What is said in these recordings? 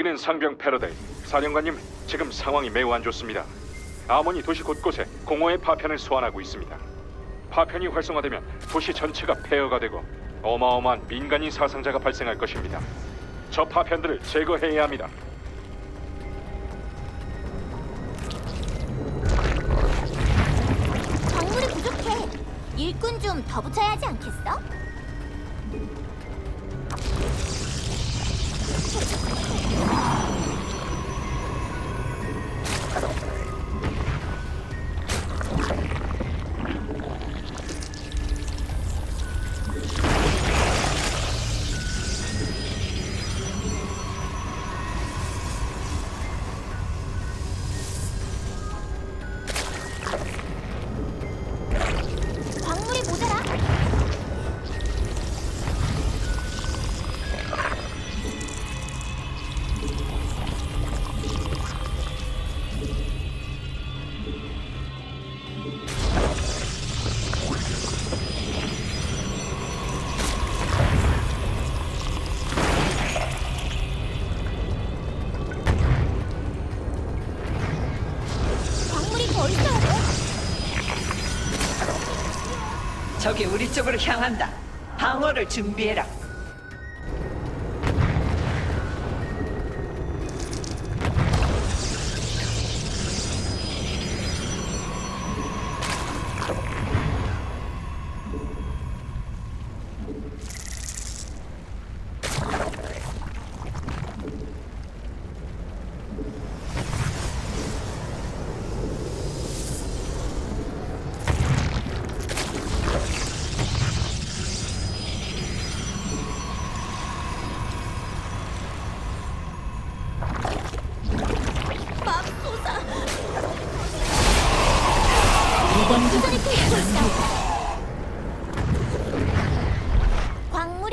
여기는 상병 패러데이. 사령관님, 지금 상황이 매우 안 좋습니다. 아모니 도시 곳곳에 공허의 파편을 소환하고 있습니다. 파편이 활성화되면 도시 전체가 폐허가 되고 어마어마한 민간인 사상자가 발생할 것입니다. 저 파편들을 제거해야 합니다. 광물이 부족해. 일꾼 좀 더 붙여야 하지 않겠어? 적이 우리 쪽으로 향한다. 방어를 준비해라.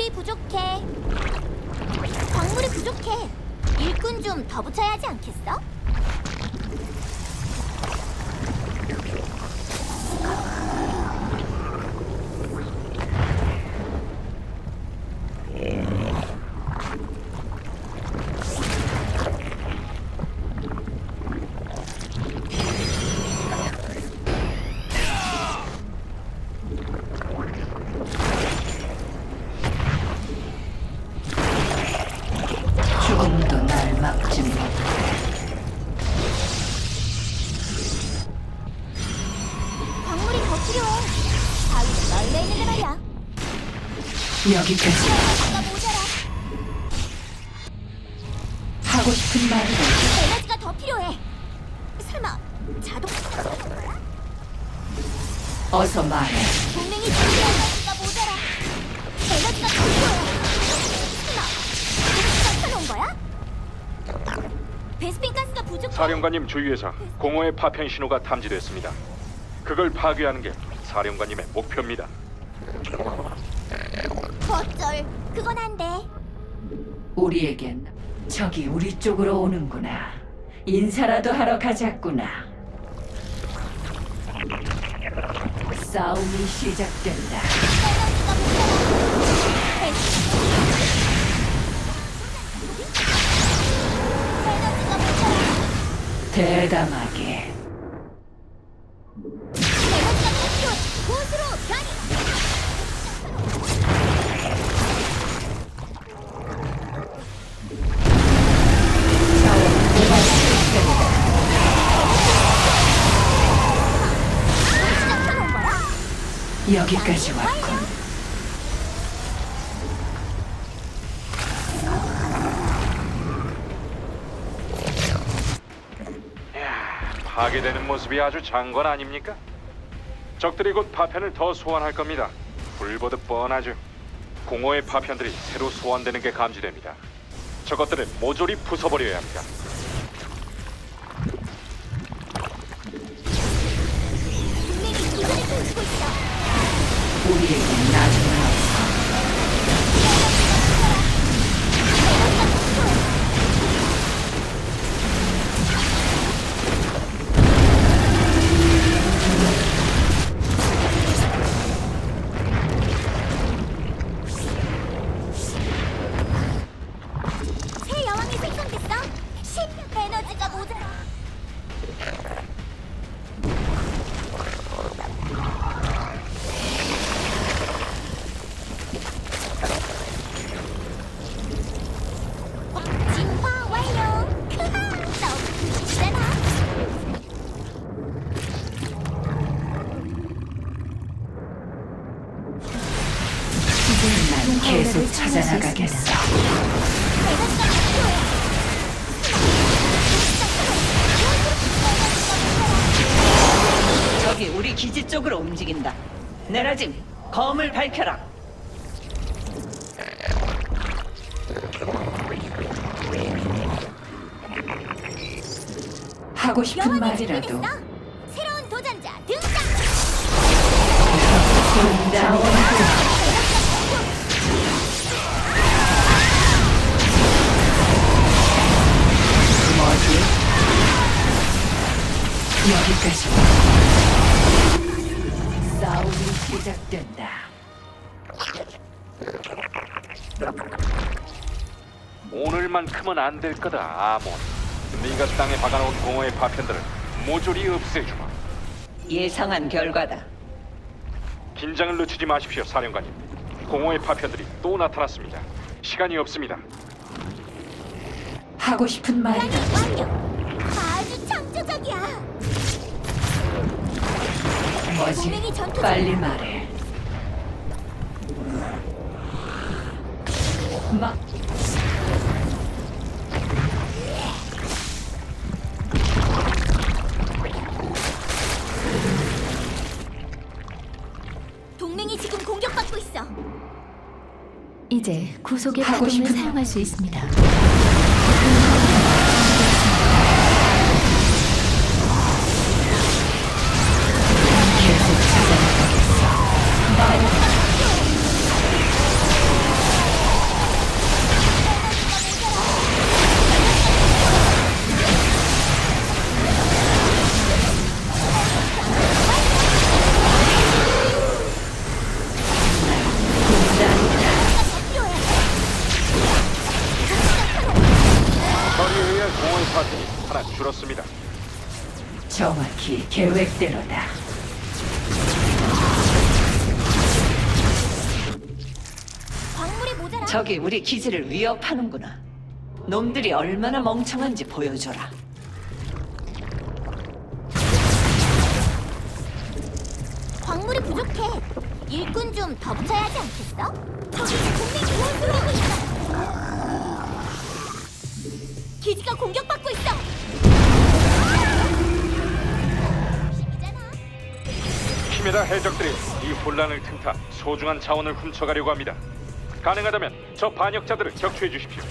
광물이 부족해. 광물이 부족해. 일꾼 좀 더 붙여야 하지 않겠어? 여기까지. 하고 싶은 말을 에너지가 더 필요해. 설마 자동 어서 말해. 동맹이 준비한 에너지가 모자라. 에너지가 더 필요해. 설마 자동차 켜놓은 거야? 베스핀 가스가 부족해. 사령관님 주위에서 공허의 파편 신호가 탐지됐습니다. 그걸 파괴하는 게 사령관님의 목표입니다. 그건 안 돼. 우리에겐 적이 우리 쪽으로 오는구나. 인사라도 하러 가자꾸나. 싸움이 시작된다. 에너지가 모자라. 에너지가 모자라. 대담하게. 여기까지 왔군. 파괴되는 모습이 아주 장관 아닙니까? 적들이 곧 파편을 더 소환할 겁니다. 불보듯 뻔하죠. 공허의 파편들이 새로 소환되는 게 감지됩니다. 저것들을 모조리 부숴버려야 합니다. 48. 찾을 수 있습니다. 우리 기지 쪽으로 움직인다. 내라짐, 검을 밝혀라. 하고 싶은 말이라도 겠어. 새로운 도전자 등장! 오늘만큼은 안 될 거다, 아몬. 네가 땅에 박아놓은 공허의 파편들을 모조리 없애주마. 예상한 결과다. 긴장을 늦추지 마십시오, 사령관님. 공허의 파편들이 또 나타났습니다. 시간이 없습니다. 하고 싶은 말이라도 완료. 아주 창조적이야. 뭐지? 동맹이 전투 빨리 말해. 마, 이제 구속의 파동을 싶은 사용할 수 있습니다. 파편이 하나 줄었습니다. 정확히 계획대로다. 광물이 모자라. 저기 우리 기지를 위협하는구나. 놈들이 얼마나 멍청한지 보여줘라. 광물이 부족해. 일꾼 좀 더 붙여야 하지 않겠어? 저기 동맹이 공격하고 있어. 기지가 공격받고 있어. 키메라 해적들이 이 혼란을 틈타 소중한 자원을 훔쳐가려고 합니다. 가능하다면 저 반역자들을 격추해 주십시오.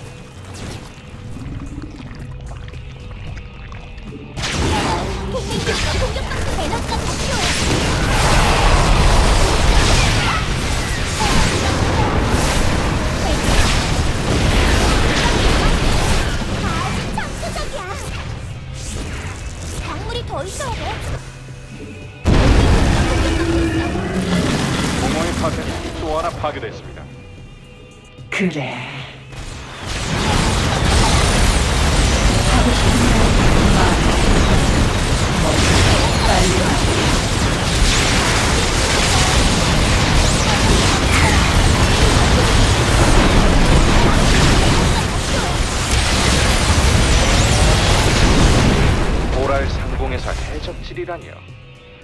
보랄 상공에서 해적질이라니요.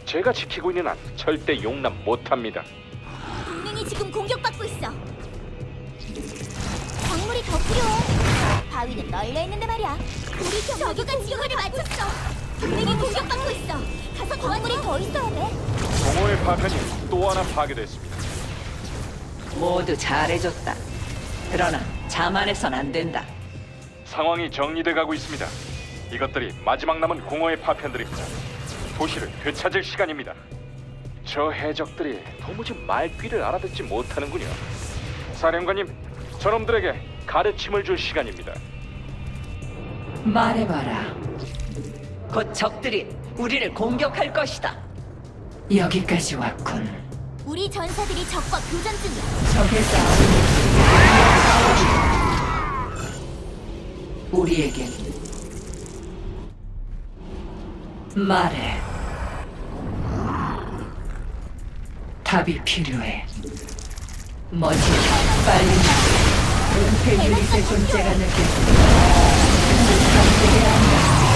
제가 지키고 있는 한 절대 용납 못합니다. 동맹이 지금 공격받고 있어. 광물이 더 필요해. 바위는 널려 있는데 말이야. 우리 저기가 지원을 마쳤어. 동맹이 공격받고 있어. 가서 광물이 더 있어야 돼. 공허의 파편이 또 하나 파괴됐습니다. 모두 잘해줬다. 그러나 자만해선 안 된다. 상황이 정리돼 가고 있습니다. 이것들이 마지막 남은 공허의 파편들입니다. 도시를 되찾을 시간입니다. 저 해적들이 도무지 말귀를 알아듣지 못하는군요. 사령관님, 저놈들에게 가르침을 줄 시간입니다. 말해봐라. 곧 적들이 우리를 공격할 것이다. 여기까지 왔군. 우리 전사들이 적과 교전 중이야. 적의 싸움이 우리에겐 말해. 답이 필요해. 뭐지? 빨리. 은폐 유닛의 존재가 느껴진다. 한다.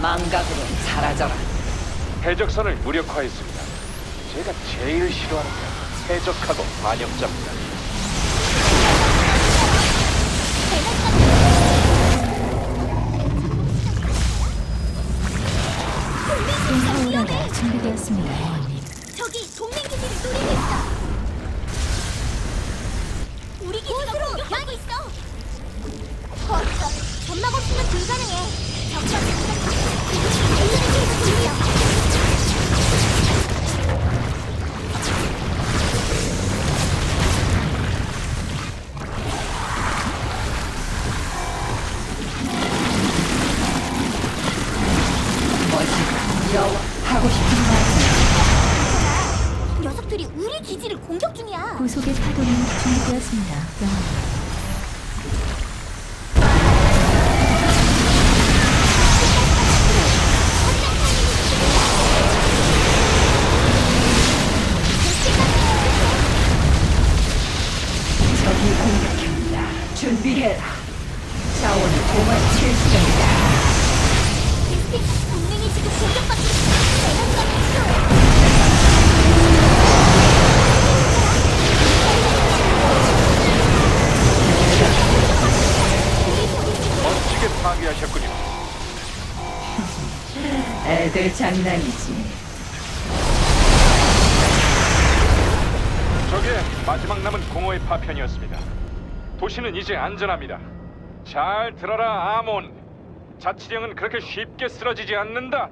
망각으로 사라져라. 해적선을 무력화했습니다. 제가 제일 싫어하는 게 해적하고 반역자입니다. 인사오라가 준비되었습니다. 저기 동맹 기지를 노리고 있어. 우리 기지가 공격받고 있어. 거기서 점막 없으면 불가능해. 적전 녀석들이 우리 기지를 공격 중이야. 구속의 파동이 준비되었습니다. 영원. 애들 장난이지. 저게 마지막 남은 공허의 파편이었습니다. 도시는 이제 안전합니다. 잘 들어라, 아몬. 자치령은 그렇게 쉽게 쓰러지지 않는다.